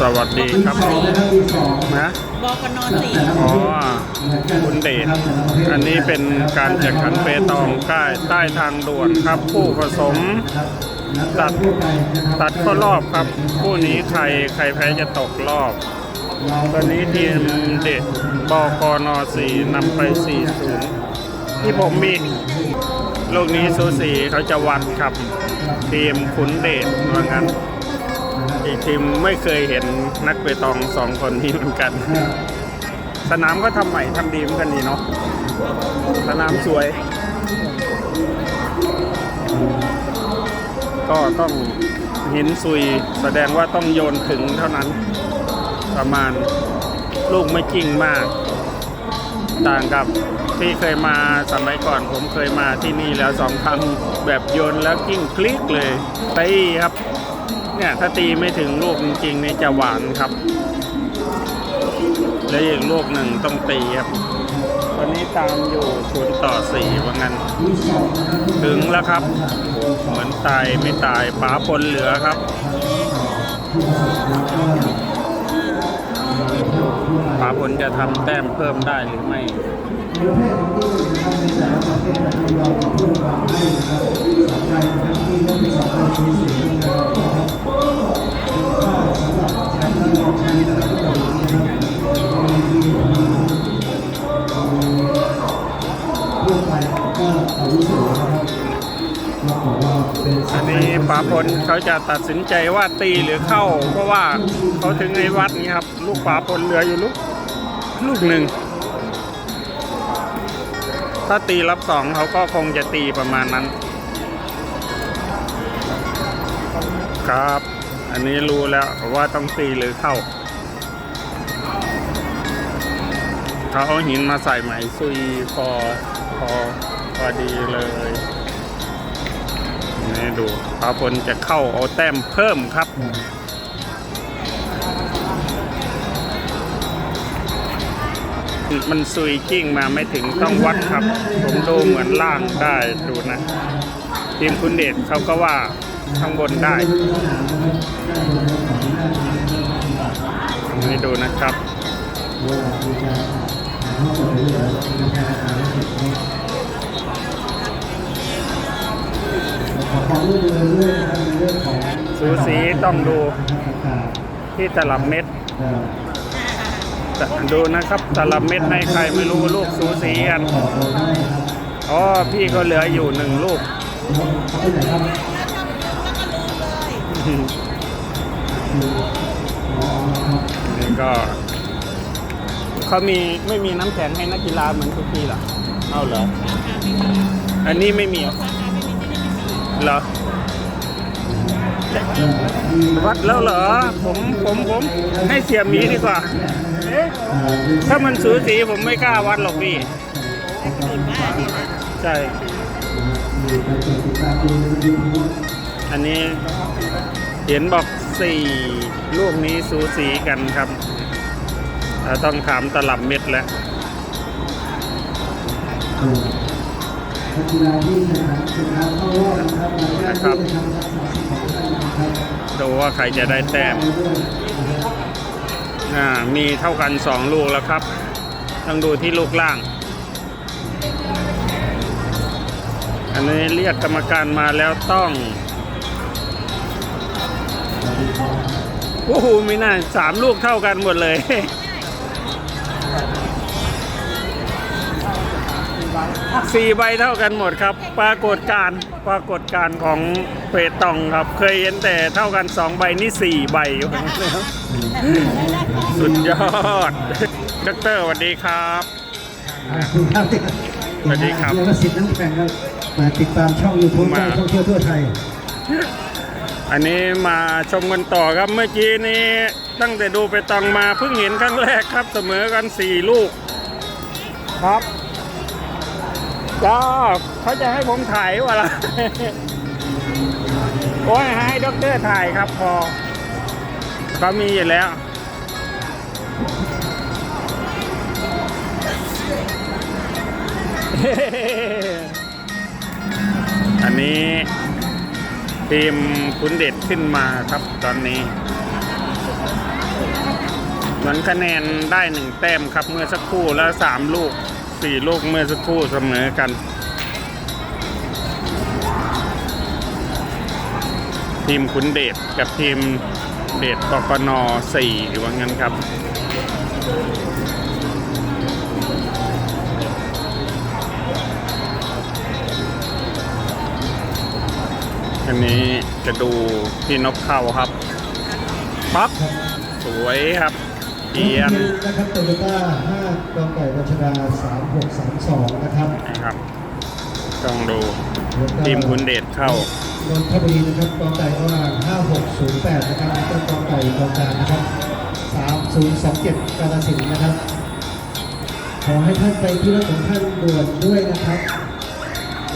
สวัสดีครับนะบอกนอนสี่อ๋อคุณเดชอันนี้เป็นการแข่งขันเปตองใต้ใต้ทางด่วนครับ ผู้ผสม ตัดตัดเข้ารอบครับคู่นี้ใครใครแพ้จะตกรอบ ตอนนี้ทีมเด็ดบกนสี่นำไป4-0ที่ผมมีลูกนี้สูสีเขาจะวัดครับ ทีมขุนเดชว่างั้น อีกทีมไม่เคยเห็นนักเปตองสองคนนี้เหมือนกัน สนามก็ทำใหม่ทำดีเหมือนกันนี่เนาะสนามสวย ก็ต้องหินซุยแสดงว่าต้องโยนถึงเท่านั้นประมาณลูกไม่จริงมาก ต่างกับที่เคยมาสมัยก่อนผมเคยมาที่นี่แล้วสองครั้งแบบโยนแล้วกิ้งคลิกเลยตีครับ เนี่ยถ้าตีไม่ถึงลูกจริงๆนี่จะหวานครับ แล้วอีกลูกหนึ่งต้องตีครับวันนี้ตามอยู่ศูนย์ต่อสี่ว่างั้น ถึงแล้วครับ เหมือนตายไม่ตายป๋าปนเหลือครับป๋าปนจะทำแต้มเพิ่มได้หรือไม่ อันนี้ป๋าพลเขาจะตัดสินใจว่าตีหรือเข้า เพราะว่าเขาถึงในวัดนี้ครับ ลูกป๋าพลเหลืออยู่ลูกลูกหนึ่ง ถ้าตีรับสองเขาก็คงจะตีประมาณนั้น ครับ อันนี้รู้แล้วว่าต้องตีหรือเข้าเขาเอาหินมาใส่ใหม่ซุยพอพอ พอดีเลยนี่ดูปาพลจะเข้าเอาแต้มเพิ่มครับมันซุยกิ้งมาไม่ถึงต้องวัดครับ ผมดูเหมือนล่างได้ดูนะทีมคุณเดชเขาก็ว่าข้างบนได้ให้ดูนะครับ สูสีต้องดูที่ตลับเม็ดดูนะครับตลับเม็ดให้ใครไม่รู้ลูกสูสีกันอ๋อพี่ก็เหลืออยู่หนึ่งลูกนี่ก็เขามีไม่มีน้ำแข็งให้นักกีฬาเหมือนทุกปีเหรอ เอาเหรอ อันนี้ไม่มีเหรอ เหรอวัดแล้วเหรอ ผมผมผมให้เสียหมีดีกว่าเอ๊ะถ้ามันสูสีผมไม่กล้าวัดหรอกพี่ใช่อันนี้เห็นบอกสี่ลูกนี้สูสีกันครับเราต้องถามตลับเม็ดแล้ว กีฬาที่แข่งขันสุดท้ายเข้ารอบนะครับนะครับดูว่าใครจะได้แต้มอ่ามีเท่ากันสองลูกแล้วครับ ต้องดูที่ลูกล่าง อันนี้เรียกกรรมการมาแล้วต้องโอ้โหไม่น่าสามลูกเท่ากันหมดเลย สี่ใบเท่ากันหมดครับ ปรากฏการณ์ปรากฏการณ์ของเปตองครับ เคยเห็นแต่เท่ากันสองใบนี่สี่ใบอยู่แล้วสุดยอดดอกเตอร์สวัสดีครับสวัสดีครับเรียกว่าสิทธิ์น้ำแข็งครับมาติดตามช่องยูทูบมาท่องเที่ยวทั่วไทย อันนี้มาชมกันต่อครับเมื่อกี้นี้ตั้งแต่ดูไปตองมาเพิ่งเห็นครั้งแรกครับเสมอกันสี่ลูกครับ จ้าเขาจะให้ผมถ่ายวะล่ะโอ้ยให้ด็อกเตอร์ถ่ายครับพอเขามีอยู่แล้ว อันนี้ทีมคุณเด็ดขึ้นมาครับตอนนี้ เหมือนคะแนนได้หนึ่งแต้มครับเมื่อสักครู่แล้วสามลูก สี่ลูกเมื่อสักครู่เสมอกัน ทีมขุนเดชกับทีมเดชกกนสี่ว่างั้นครับอันนี้จะดูพี่นกเข้าครับปั๊บสวยครับ เอียนนะครับโตโยต้า5กองไก่รัชดา3632นะครับนะครับ ต้องดูทีมคุณเดชเข้านนทบุรีนะครับกองไก่ระหว่าง5608นะครับแล้วก็กองไก่กองกลางนะครับ3027กาฬสินธุ์นะครับ ขอให้ท่านไปที่รถของท่านด่วนด้วยนะครับ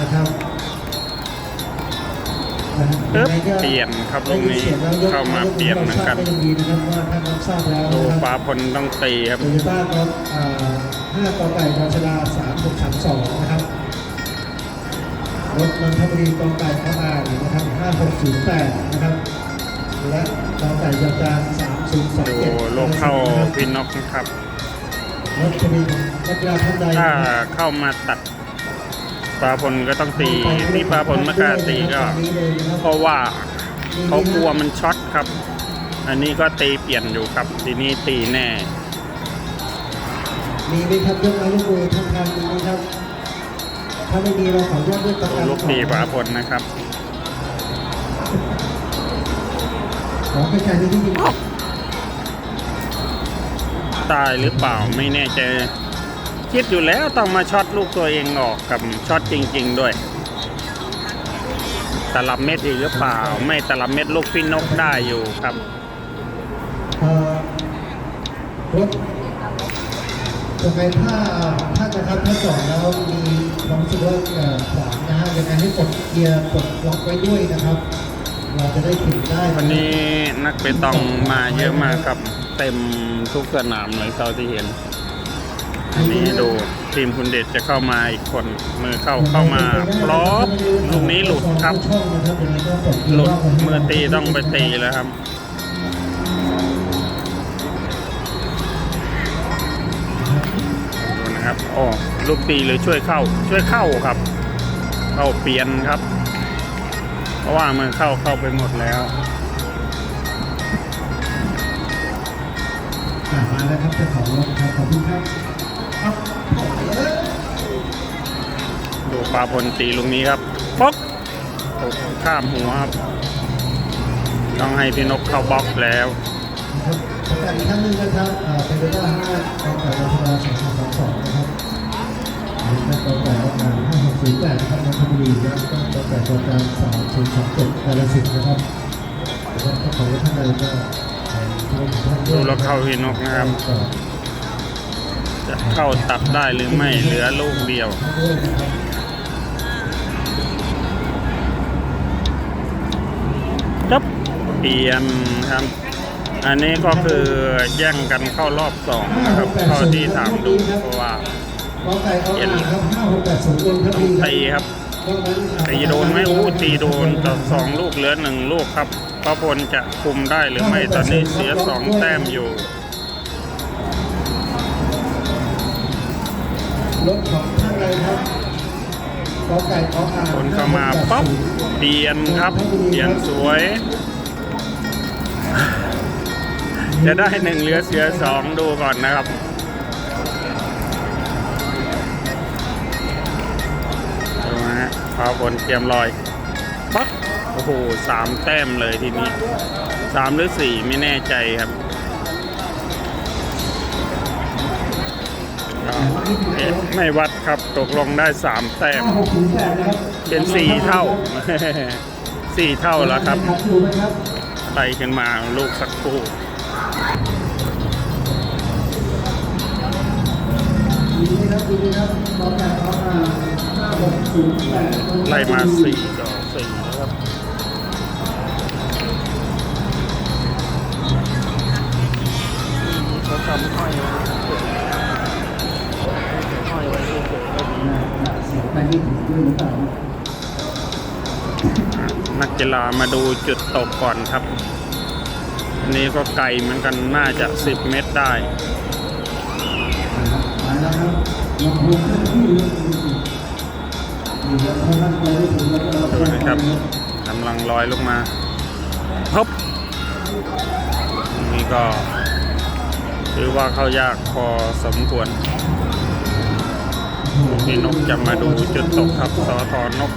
นะครับนะฮะ ปึ๊บยังไงก็เปลี่ยนครับลูกนี้ได้ยิสียงแล้วยกเข้ามาเปลี่ยนเหมือนกันก็ยังดีนะครับว่าท่านรับทราบแล้วดูนะครับฟ้าพลต้องตีครับโตโยต้าก็อ่าห้ากอไก่กอชดาสามหกสามสองนะครับรถนนทบุรีกอไก่ขออ่านนะครับห้าหกศูนย์แปดนะครับและกอไก่ยอจานสามศูนย์สองดูเจ็ดโลกเข้าพี่นกนะครับรถทะเบียนนักกีฬาท่านใดถ้าเข้ามาตัด ฟ้าพลก็ต้องตีนี่ฟ้าพลไม่กล้าตีก็ เพราะว่าเขากลัวมันช็อตครับ อันนี้ก็ตีเปลี่ยนอยู่ครับ ทีนี้ตีแน่ มีไหมครับยกมือยกมือทางทางมีไหมครับ ถ้าไม่มีเราขอยกด้วยประดูกันลูกตีฟ้าพลนะครับขอไปใจในที่ยิงตายหรือเปล่าไม่แน่ใจ คิดอยู่แล้วต้องมาช็อตลูกตัวเองออกกับช็อตจริง ๆ ด้วย ตลับเม็ดอีกหรือเปล่า ไม่ตลับเม็ดลูกพี่นกได้อยู่ครับเอ่อรถยังไงถ้าถ้านะครับถ้าจอดแล้วมีความรู้สึกว่าเอ่อขวางนะฮะยังไงให้กดเกียร์กดล็อกไว้ด้วยนะครับ เราจะได้ถึงได้วันนี้นักเปตองมาเยอะมากครับ เต็มทุกสนามเลยเท่าที่เห็นอั นนี้ดูทีมคุณเดชจะเข้ามาอีกคนมือเข้าเข้ามาพร้อมลูกนี้หลุดครับ หลุดมือตีต้องไปตีแล้วครับดูนะครับโอ้ลูกตีหรือช่วยเข้า ช่วยเข้าครับ เข้าเปลี่ยนครับ เพราะว่ามันเข้าเข้าไปหมดแล้วมาแล้วครับจ้าของรถครับขอบคุณครับ ดูปลาพลตีลูกนี้ครับป๊อกตกข้ามหัวครับ ต้องให้พี่นกเข้าบล็อกแล้วครับกาศอีกครั้งหนึงนะครับเอ่อเป็นเวลาห้ากองไก่รัชดาสองสองสองนะครับอันนี้ก็กอไก่รัชดาห้าหกศูนย์แปดนะครับนนทบุรีแล้วก็กองไก่อกางสามศูนย์สองเจ็ดกาฬสินนะครับแล้วก็ขอท่านใดก็เอ่อทุกท่านด้วยดูแล้วเข้าพี่นกนะครับ จะเข้าตัดได้หรือไม่เหลือลูกเดียวครับจับเปลี่ยนครับ อันนี้ก็คือแย่งกันเข้ารอบสองนะครับข้าที่ถามดูเพราะว่ากองไก่กองกลางครับห้าหกแปดศูนย์เองตีครับนอกนั้นอะตีโดนไหมอู้ตีโดนต่อสองลูกเหลือหนึ่งลูกครับพระพลจะคุมได้หรือไม่ตอนนี้เสียสองแต้มอยู่ รถของท่านใดครับกอไก่กออ่างคนเข้ามาปั๊บเปลี่ยนครับเปลี่ยนสวย จะได้หนึ่งเหลือเสียสองดูก่อนนะครับดูนะฮะพาผลเตรียมลอยปั๊บโอ้โหสามแต้มเลยทีนี้สามหรือสี่ไม่แน่ใจครับ ไม่วัดครับตกลงได้สามแต้มห้าหกศูนย์แปดนะครับเป็นสี่เท่าสี่เท่าแล้วครับดูไหมครับไต่ขึ้นมาลูกสักครู่ดีไหมครับดีไหมครับกอไก่กออ่างห้าหกศูนย์แปดไล่มาสี่ต่อสี่แล้วครับเขาทำห้อยไว้ห้ นักกีฬามาดูจุดตกก่อนครับ อันนี้ก็ไกลเหมือนกันน่าจะ 10 เมตรได้ดูนะครับกำลังลอยลงมาฮึบอันนี่ก็ถือว่าเข้ายากพอสมควร พี่นกจะมาดูจุดตกครับสอทอนก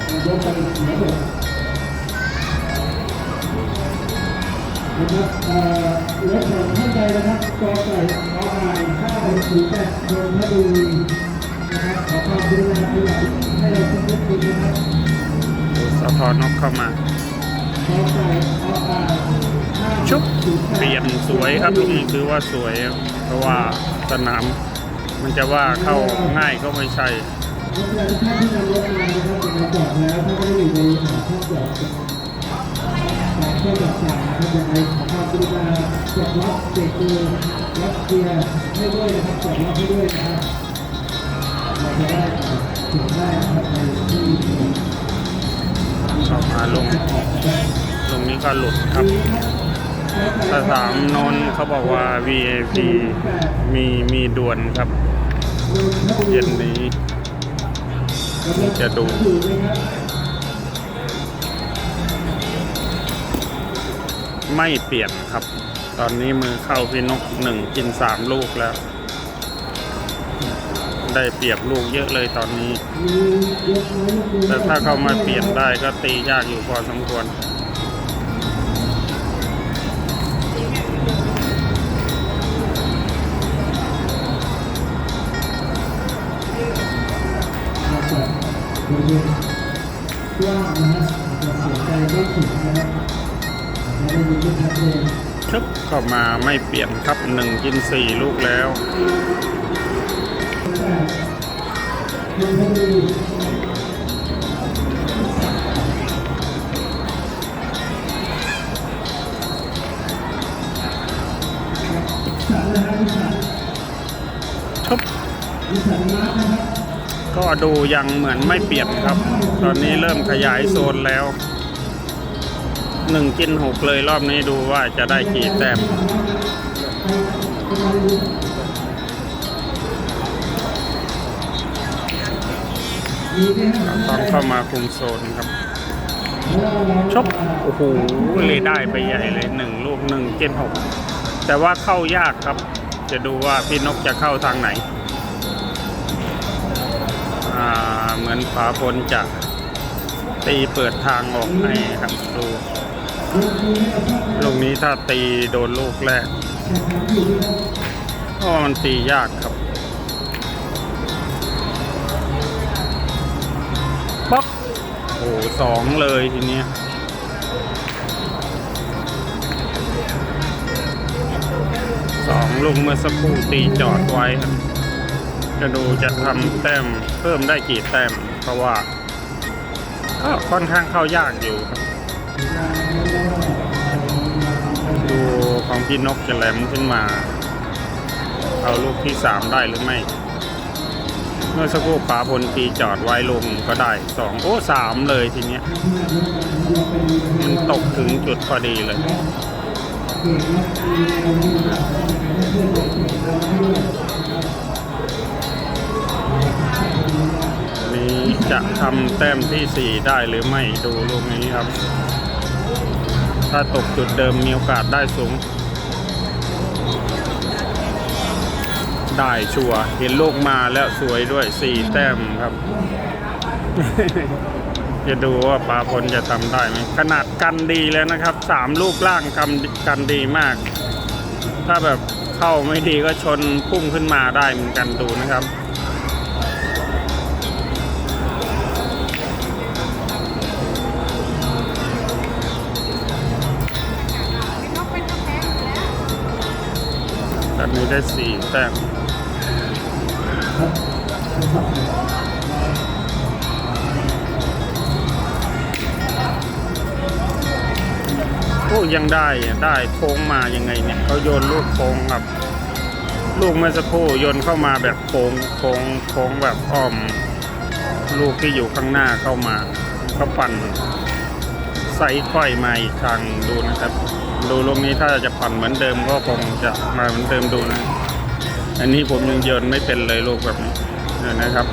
นะครับเอ่อรถของท่านใดนะครับกอไก่ขอไข่ห้าหกศูนย์แปดนนทบุรีนะครับขอความรู้นะครับที่อยากให้เราทุกทุกคนนะครับสอทอนกเข้ามาขอไก่ขอไข่ห้าชุบเปลี่ยนสวยครับนี่คือว่าสวย เพราะว่าสนาม มันจะว่าเข้าง่ายก็ไม่ใช่รถยนต์ท่านที่นำรถมานะครับจะมาจอดแล้วถ้าไม่ได้อยู่ในหาช่องจอดหาช่องจอดต่างนะครับยังไงขอความกรุณาจอดล็อกเบรกมือล็อกเกียร์ให้ด้วยนะครับจอดล็อกให้ด้วยนะครับเราจะได้ถึงได้นะครับในที่เข้ามาลง ตรงนี้ก็หลุดครับ สถามนนท์เขาบอกว่า VAP มีมีด่วนครับ เย็นนี้จะดูไม่เปลี่ยนครับ ตอนนี้มือเข้าพี่นกหนึ่งกินสามลูกแล้ว ได้เปรียบลูกเยอะเลยตอนนี้ แต่ถ้าเขามาเปลี่ยนได้ก็ตียากอยู่พอสมควร บริเวณกว้างนะฮะจะเสียใจได้ถึงนะครับไม่ได้ยินไม่ชัดเจนชึบเข้ามาไม่เปลี่ยนครับหนึ่งกินสี่ลูกแล้วนน ก็ดูยังเหมือนไม่เปลี่ยนครับ ตอนนี้เริ่มขยายโซนแล้วหนึ่งกินหกเลยรอบนี้ดูว่าจะได้กี่แต้มตอนเข้ามาคุมโซนครับชกโอ้โหเลยได้ไปใหญ่เลยหนึ่งลูกหนึ่งเจ็ดหกแต่ว่าเข้ายากครับ จะดูว่าพี่นกจะเข้าทางไหน เหมือนฝาพลจะตีเปิดทางออกให้ครับดูลูกนี้ถ้าตีโดนลูกแรกเพราะว่ามันตียากครับป๊อกโอ้สองเลยทีเนี้ยสองลูกเมื่อสักครู่ตีจอดไว้ครับ จะดูจะทำแต้มเพิ่มได้กี่แต้ม เพราะว่าก็ค่อนข้างเข้ายากอยู่ ดูของพี่นกจะแหลมขึ้นมา เอาลูกที่สามได้หรือไม่ เมื่อสักครู่ป๋าพลตีจอดไว้ลงก็ได้สองโอ้สามเลยทีเนี้ย มันตกถึงจุดพอดีเลย นี้จะทำแต้มที่ 4 ได้หรือไม่ดูลูกนี้ครับ ถ้าตกจุดเดิมมีโอกาสได้สูง ได้ชัวเห็นลูกมาแล้วสวยด้วย 4 แต้มครับ จะดูว่าปาพลจะทำได้ไหมขนาดกันดีแล้วนะครับ 3 ลูกล่างกำกันดีมาก ถ้าแบบเข้าไม่ดีก็ชนพุ่งขึ้นมาได้เหมือนกันดูนะครับ อนนี้ได้สี่แต้มโอ้ยังได้ได้โค้งมายังไงเนี่ยเขาโยนลูกโค้งครับ ลูกเมื่อสักครู่โยนเข้ามาแบบโค้งโค้งโค้งแบบอ้อม ลูกที่อยู่ข้างหน้าเข้ามาเขาปั่น ใส่ค่อยมาอีกทางดูนะครับ ดูลูกนี้ถ้าจะปั่นเหมือนเดิมก็คงจะมาเหมือนเดิมดูนะ อันนี้ผมยังเยินไม่เป็นเลยลูกแบบนี้นนะครับ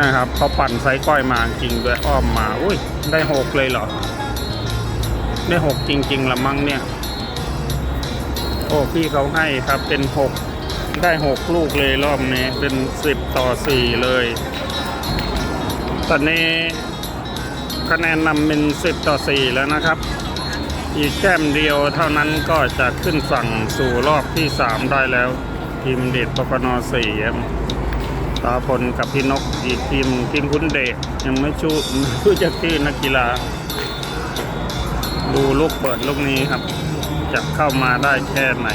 นะครับเขาปั่นไซส์ก้อยมาจริงด้วยอ้อมมาอุ้ยได้หกเลยเหรอ ได้หกจริงๆละมั้งเนี่ย โอ้พี่เขาให้ครับเป็นหกได้หกลูกเลยรอบนี้เป็นสิบต่อสี่เลยตอนนี้ คะแนนนำเป็นสิบต่อสี่แล้วนะครับ อีกแต้มเดียวเท่านั้นก็จะขึ้นฝั่งสู่รอบที่สามได้แล้ว ทีมเดชปกนสี่ตาพลกับพี่นกอีกทีมทีมคุณเดชยังไม่ชูไม่รู้จะชื่อนักกีฬา ดูลูกเปิดลูกนี้ครับ จะเข้ามาได้แค่ไหน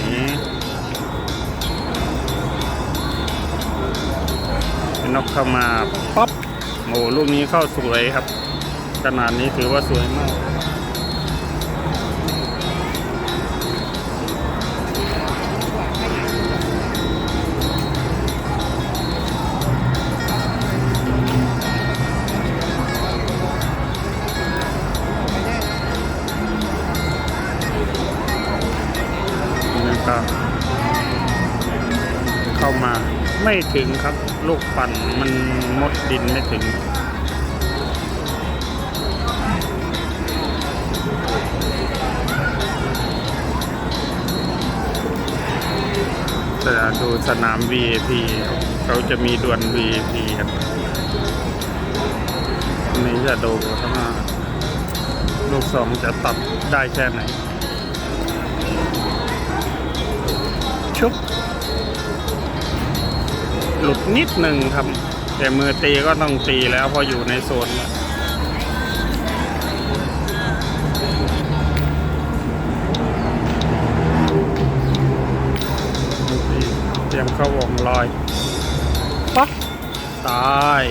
พี่นกเข้ามาป๊อปโอ้ลูกนี้เข้าสวยครับ ขนาดนี้ถือว่าสวยมากนี่ก็เข้ามาไม่ถึงครับ ลูกปั่นมันมดดินไม่ถึง ดูสนาม VIP เขาจะมีดวล VIP ครับอันนี้จะดูถ้ามลูกสองจะตัดได้แค่ไหน ชุบ หลุดนิดหนึ่งครับ แต่มือตีก็ต้องตีแล้วพออยู่ในโซนแล้ว ยมเข้าวงลอยปั๊บตาย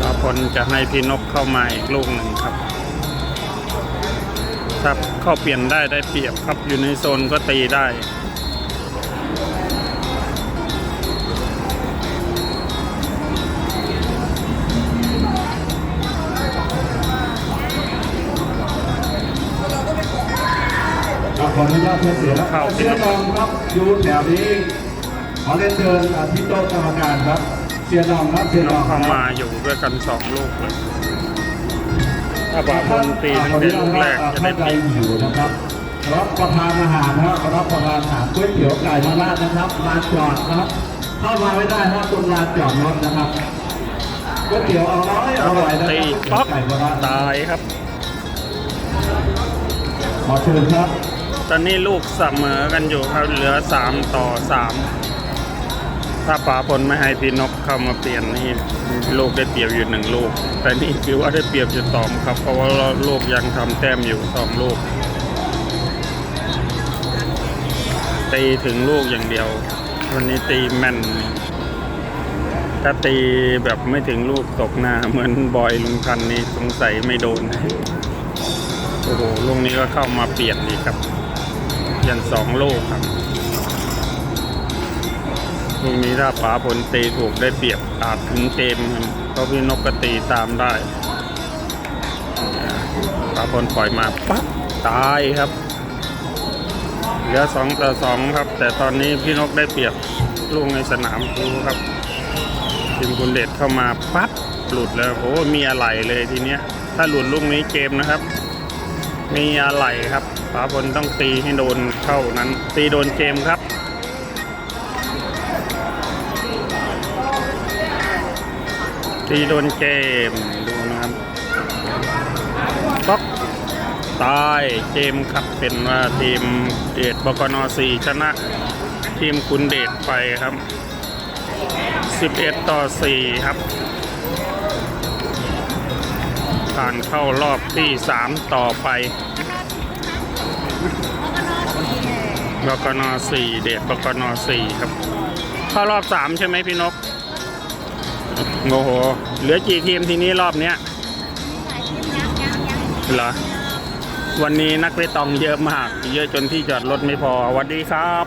ตาพลจะให้พี่นกเข้ามาอีกลูกหนึ่งครับ ครับเข้าเปลี่ยนได้ได้เปรียบครับอยู่ในโซนก็ตีได้ ออนุญาตเพื่อนเสียแล้วเข้าเสียนองครับอยู่แถวนี้ขอเรียนเชิญอ่าที่โต๊ะกรรมการครับเสียนองครับเสียนน้อองงคเข้ารับมาอยู่ด้วยกันสองลูกเลยถ้าบาบนตีตั้งแต่ลูกแรกจะได้เข้าใจเปรียบอยู่นะครับรับประทานอาหารนะครับรับประทานอาหารก๋วยเตี๋ยวไก่มาราดนะครับลานจอดนะครับเข้ามาไม่ได้นะครับตรงลานจอดรถนะครับก๋วยเตี๋ยวอร่อยอร่อยนะคตีรับป๊อกไก่มาราดตายครับขอเชิญครับ ตอนนี้ลูกเสมอกันอยู่ครับเหลือสามต่อสามถ้าป๋าพลไม่ให้พี่นกเข้ามาเปลี่ยนนี่ลูกได้เปรียบอยู่หนึ่งลูก แต่นี่ถือว่าได้เปรียบอยู่สองครับ เพราะว่าลูกยังทำแต้มอยู่สองลูกตีถึงลูกอย่างเดียว วันนี้ตีแม่นถ้าตีแบบไม่ถึงลูกตกหน้า เหมือนบอยลุงพันนี่สงสัยไม่โดนโอ้โหลูกนี้ก็เข้ามาเปลี่ยนอีครับ เปลี่ยนสองลูกครับลูกนี้ถ้าป๋าผลตีถูกได้เปรียบอาจถึงเกมครับเพราะพี่นกก็ตีตามได้ป๋าผลปล่อยมาปั๊บตายครับเหลือสองต่อสองครับ แต่ตอนนี้พี่นกได้เปรียบลูกในสนามดูครับทีมคุณเดชเข้ามาปั๊บหลุดแล้วโอ้มีอะไรเลยทีเนี้ย ถ้าหลุดลูกนี้เกมนะครับ มีอะไรครับป๋าพลต้องตีให้โดนเข้านั้น ตีโดนเกมครับตีโดนเกมดูนะครับป๊อกตายเกมครับเป็นว่าทีมเดชบกนสี่ชนะ ทีมคุณเดชไปครับ 11 ต่อ 4 ครับ ผ่านเข้ารอบที่ 3 ต่อไปบกน4เดชบกน4ครับ เข้ารอบ 3 ใช่ไหมพี่นกโอ้โห เหลือกี่ทีมทีนี้รอบเนี้ยเหรอ วันนี้นักเวตองเยอะมาก เยอะจนที่จอดรถไม่พอสวัสดีครับ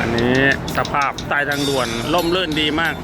อันนี้สภาพใต้ทางด่วนล่มลื่นดีมาก